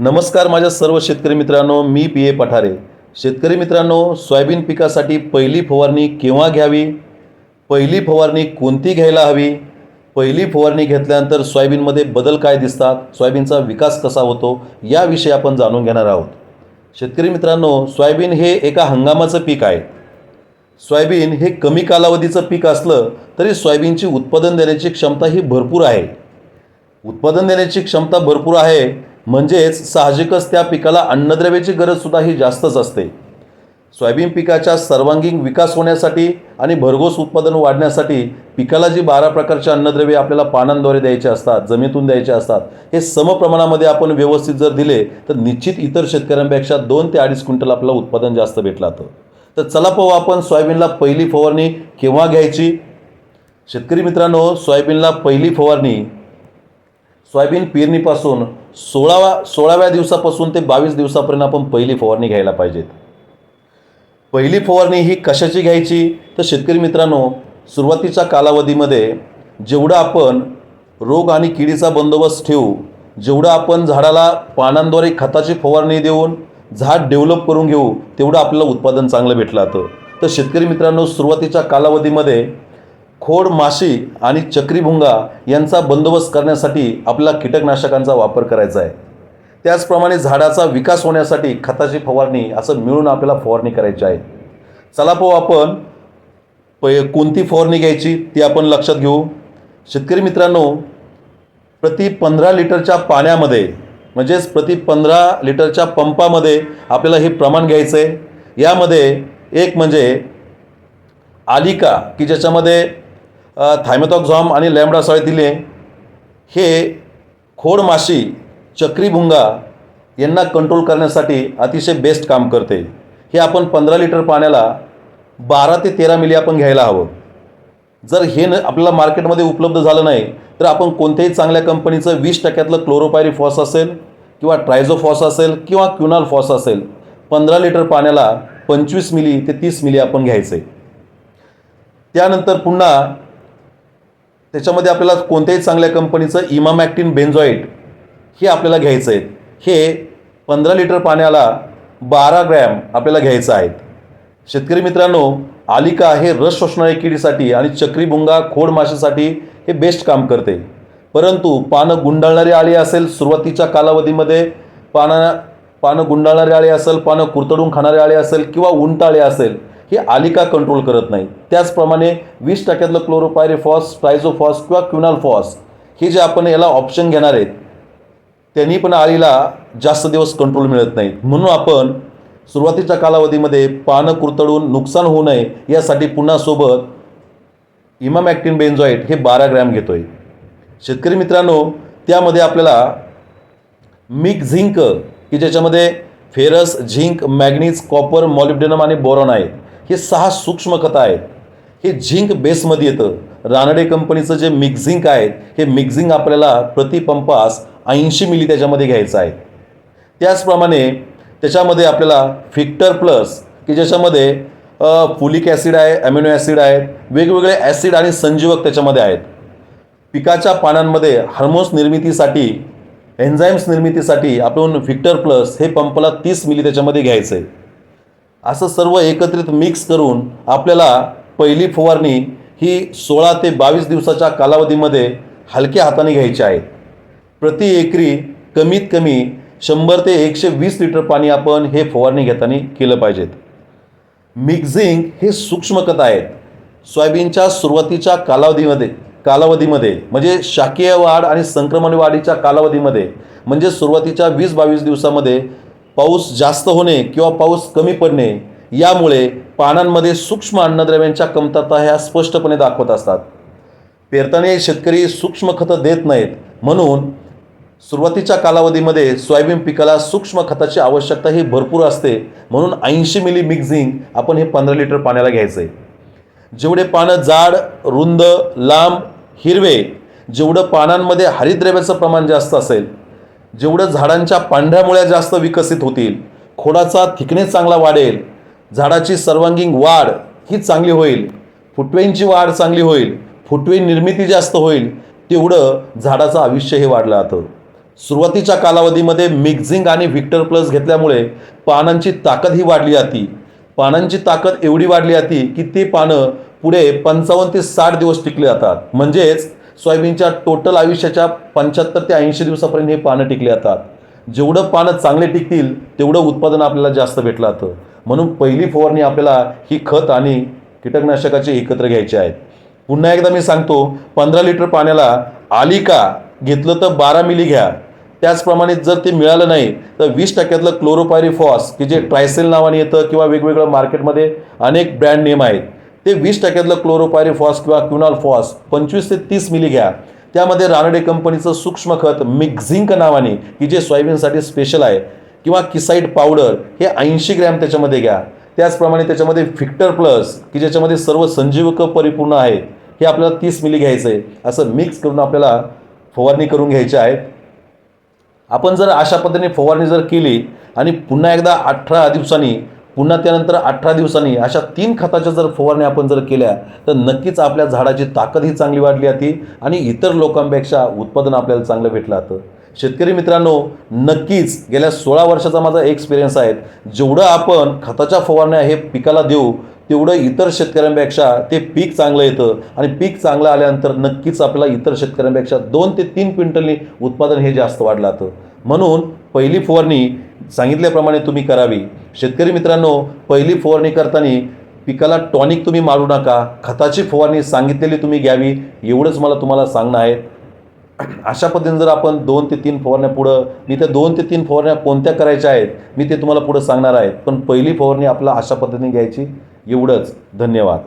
नमस्कार माझ्या सर्व शेतकरी मित्रांनो मी पी ए पठारे. शेतकरी मित्रांनो सोयाबीन पिकासाठी पहिली फवारणी केव्हा घ्यावी? पहिली फवारणी कोणती घ्यायला हवी? पहिली फवारणी घेतल्यानंतर सोयाबीनमध्ये बदल काय दिसतात? सोयाबीनचा विकास कसा होतो? याविषयी आपण जाणून घेणार आहोत. शेतकरी मित्रांनो सोयाबीन हे एका हंगामाचं पीक आहे. सोयाबीन हे कमी कालावधीचं पीक असलं तरी सोयाबीनची उत्पादन देण्याची क्षमता ही भरपूर आहे. उत्पादन देण्याची क्षमता भरपूर आहे म्हणजेच साहजिकच त्या पिकाला अन्नद्रव्याची गरजसुद्धा ही जास्तच असते. सोयाबीन पिकाच्या सर्वांगीण विकास होण्यासाठी आणि भरघोस उत्पादन वाढण्यासाठी पिकाला जी बारा प्रकारचे अन्नद्रव्ये आपल्याला पानांद्वारे द्यायचे असतात जमीतून द्यायचे असतात हे समप्रमाणामध्ये आपण व्यवस्थित जर दिले तर निश्चित इतर शेतकऱ्यांपेक्षा दोन ते अडीच क्विंटल आपल्याला उत्पादन जास्त भेटलं जातं तर चला पाहू आपण सोयाबीनला पहिली फवारणी केव्हा घ्यायची? शेतकरी मित्रांनो सोयाबीनला पहिली फवारणी सोयाबीन पेरणीपासून सोळावा सोळाव्या दिवसापासून ते बावीस दिवसापर्यंत आपण पहिली फवारणी घ्यायला पाहिजेत. पहिली फवारणी ही कशाची घ्यायची? तर शेतकरी मित्रांनो सुरुवातीच्या कालावधीमध्ये जेवढं आपण रोग आणि किडीचा बंदोबस्त ठेवू जेवढं आपण झाडाला पानांद्वारे खताची फवारणी देऊन झाड डेव्हलप करून घेऊ तेवढं आपल्याला उत्पादन चांगलं भेटलं जातं तर शेतकरी मित्रांनो सुरुवातीच्या कालावधीमध्ये खोड माशी आणि चक्रीभुंगा यांचा बंदोबस्त करण्यासाठी आपला कीटकनाशकांचा वापर करायचा आहे. त्याचप्रमाणे झाडाचा विकास होण्यासाठी खताची फवारणी असं मिळून आपल्याला फवारणी करायची आहे. चला पाहू आपण प कोणती फवारणी घ्यायची ती आपण लक्षात घेऊ. शेतकरी मित्रांनो प्रति पंधरा लिटरच्या पाण्यामध्ये म्हणजेच प्रति पंधरा लिटरच्या पंपामध्ये आपल्याला हे प्रमाण घ्यायचं आहे यामध्ये एक म्हणजे आलिका की ज्याच्यामध्ये थायमेथॉक्झॉम आणि लॅमडा दिले. हे खोड माशी चक्रीभुंगा यांना कंट्रोल करण्यासाठी अतिशय बेस्ट काम करते. हे आपण पंधरा लिटर पाण्याला बारा ते तेरा मिली आपण घ्यायला हवं. जर हे न आपल्याला मार्केटमध्ये उपलब्ध झालं नाही तर आपण कोणत्याही चांगल्या कंपनीचं वीस टक्क्यातलं क्लोरोपायरी फॉस असेल किंवा ट्रायझोफॉस असेल किंवा क्युनाल फॉस असेल पंधरा लिटर पाण्याला पंचवीस मिली ते तीस मिली आपण घ्यायचे. त्यानंतर पुन्हा त्याच्यामध्ये आपल्याला कोणत्याही चांगल्या कंपनीचं इमामॅक्टिन बेन्झॉईट हे आपल्याला घ्यायचं आहे. हे पंधरा लिटर पाण्याला बारा ग्रॅम आपल्याला घ्यायचं आहे. शेतकरी मित्रांनो आलिका हे रस शोषणाऱ्या किडीसाठी आणि चक्रीभुंगा खोड माशासाठी हे बेस्ट काम करते. परंतु पानं गुंडाळणारी आळी असेल सुरुवातीच्या कालावधीमध्ये पानं पानं गुंडाळणारी आळी असेल पानं कुरतडून खाणारे आळे असेल किंवा उंटाळे असेल हे आलिका कंट्रोल करत नाही. त्याचप्रमाणे वीस टक्क्यातलं क्लोरोपायरेफॉस प्रायझोफॉस किंवा क्युनालफॉस हे जे आपण याला ऑप्शन घेणार आहेत त्यांनी पण आळीला जास्त दिवस कंट्रोल मिळत नाही. म्हणून आपण सुरुवातीच्या कालावधीमध्ये पानं कुरतडून नुकसान होऊ नये यासाठी पुन्हा सोबत इमामॅक्टिन बेन्झॉईट हे बारा ग्रॅम घेतो आहे शेतकरी मित्रांनो त्यामध्ये आपल्याला मिक झिंक की ज्याच्यामध्ये ferrous zinc manganese copper molybdenum आणि बोरॉन आहे हे सहा सूक्ष्म कथा आहेत. हे झिंक बेसमध्ये येतं. रानडे कंपनीचं जे मिक्झिंक आहे हे मिक्झिंग आपल्याला प्रतिपंपास ऐंशी मिली त्याच्यामध्ये घ्यायचं आहे. त्याचप्रमाणे त्याच्यामध्ये आपल्याला फिक्टर प्लस की ज्याच्यामध्ये फुलिक ॲसिड आहे ॲमिनो ॲसिड आहेत वेगवेगळे ॲसिड आणि संजीवक त्याच्यामध्ये आहेत. पिकाच्या पानांमध्ये हार्मोन्स निर्मितीसाठी एन्झाईम्स निर्मितीसाठी आपण फिक्टर प्लस हे पंपला तीस मिली त्याच्यामध्ये घ्यायचं आहे. असं सर्व एकत्रित मिक्स करून आपल्याला पहिली फवारणी ही सोळा ते बावीस दिवसाच्या कालावधीमध्ये हलक्या हाताने घ्यायची आहे. प्रति एकरी कमीत कमी शंभर ते एकशे वीस लिटर पाणी आपण हे फवारणी घेताना केलं पाहिजेत. मिक्झिंग हे सूक्ष्म आहेत. सोयाबीनच्या सुरुवातीच्या कालावधीमध्ये कालावधीमध्ये म्हणजे शाकीय वाढ आणि संक्रमण वाढीच्या कालावधीमध्ये म्हणजे सुरुवातीच्या वीस बावीस दिवसामध्ये पाऊस जास्त होणे किंवा पाऊस कमी पडणे यामुळे पानांमध्ये सूक्ष्म अन्नद्रव्यांच्या कमतरता ह्या स्पष्टपणे दाखवत असतात. पेरताना शेतकरी सूक्ष्म खतं देत नाहीत. म्हणून सुरुवातीच्या कालावधीमध्ये सोयाबीन पिकाला सूक्ष्म खताची आवश्यकता ही भरपूर असते. म्हणून ऐंशी मिली मिक्झिंग आपण हे पंधरा लिटर पाण्याला घ्यायचं. आहे जेवढे पानं जाड रुंद लांब हिरवे जेवढं पानांमध्ये हरितद्रव्याचं प्रमाण जास्त असेल जेवढं झाडांच्या पांढऱ्या मुळ्या जास्त विकसित होतील खोडाचा थिकनेस चांगला वाढेल झाडाची सर्वांगीण वाढ ही चांगली होईल फुटवेंची वाढ चांगली होईल फुटवे निर्मिती जास्त होईल तेवढं झाडाचं आयुष्य हे वाढलं जातं. सुरुवातीच्या कालावधीमध्ये मिक्झिंग आणि व्हिक्टर प्लस घेतल्यामुळे पानांची ताकद ही वाढली जाती. पानांची ताकद एवढी वाढली जाती की ती पानं पुढे पंचावन्न ते साठ दिवस टिकली जातात. म्हणजेच सोयाबीनच्या टोटल आयुष्याच्या पंच्याहत्तर ते ऐंशी दिवसापर्यंत हे पानं टिकली जातात. जेवढं पानं चांगले टिकतील तेवढं उत्पादन आपल्याला जास्त भेटलं जातं. म्हणून पहिली फवारणी आपल्याला ही खत आणि कीटकनाशकाचे एकत्र घ्यायचे आहेत. पुन्हा एकदा मी सांगतो पंधरा लिटर पाण्याला आलिका घेतलं तर बारा मिली घ्या. त्याचप्रमाणे जर ते मिळालं नाही तर वीस टक्क्यातलं क्लोरोपायरिफॉस की जे ट्रायसेल नावाने येतं किंवा वेगवेगळं मार्केटमध्ये अनेक ब्रँड नेम आहेत. ते वीस टक्क्यातलं क्लोरोपायरीफॉस किंवा क्युनाल फॉस पंचवीस ते तीस मिली घ्या. त्यामध्ये रानडे कंपनीचं सूक्ष्म खत मिक्झिंक नावाने की जे सोयाबीनसाठी स्पेशल आहे किंवा किसाईड पावडर हे ऐंशी ग्रॅम त्याच्यामध्ये घ्या. त्याचप्रमाणे त्याच्यामध्ये फिक्टर प्लस की ज्याच्यामध्ये सर्व संजीवक परिपूर्ण आहेत हे आपल्याला तीस मिली घ्यायचं आहे असं मिक्स करून आपल्याला फवारणी करून घ्यायची आहे. आपण जर अशा पद्धतीने फवारणी जर केली आणि पुन्हा एकदा अठरा दिवसांनी पुन्हा त्यानंतर अठरा दिवसांनी अशा तीन खताच्या जर फवारण्या आपण जर केल्या तर नक्कीच आपल्या झाडाची ताकद ही चांगली वाढली जाते आणि इतर लोकांपेक्षा उत्पादन आपल्याला चांगलं भेटलं जातं. शेतकरी मित्रांनो नक्कीच गेल्या सोळा वर्षाचा माझा एक्सपिरियन्स आहे. जेवढं आपण खताच्या फवारण्या हे पिकाला देऊ तेवढं इतर शेतकऱ्यांपेक्षा ते पीक चांगलं येतं आणि पीक चांगलं आल्यानंतर नक्कीच आपल्याला इतर शेतकऱ्यांपेक्षा दोन ते तीन क्विंटलनी उत्पादन हे जास्त वाढलं जातं. म्हणून पहिली फवारणी सांगितल्याप्रमाणे तुम्ही करावी. शेतकरी मित्रांनो पहिली फवारणी करताना पिकाला टॉनिक तुम्ही मारू नका. खताची फवारणी सांगितलेली तुम्ही घ्यावी. एवढंच मला तुम्हाला सांगणं आहे. अशा पद्धतीने जर आपण दोन ते तीन फवारण्या पुढं मी त्या दोन ते तीन फवारण्या कोणत्या करायच्या आहेत मी ते तुम्हाला पुढं सांगणार आहे. पण पहिली फवारणी आपला अशा पद्धतीने घ्यायची. एवढंच. धन्यवाद.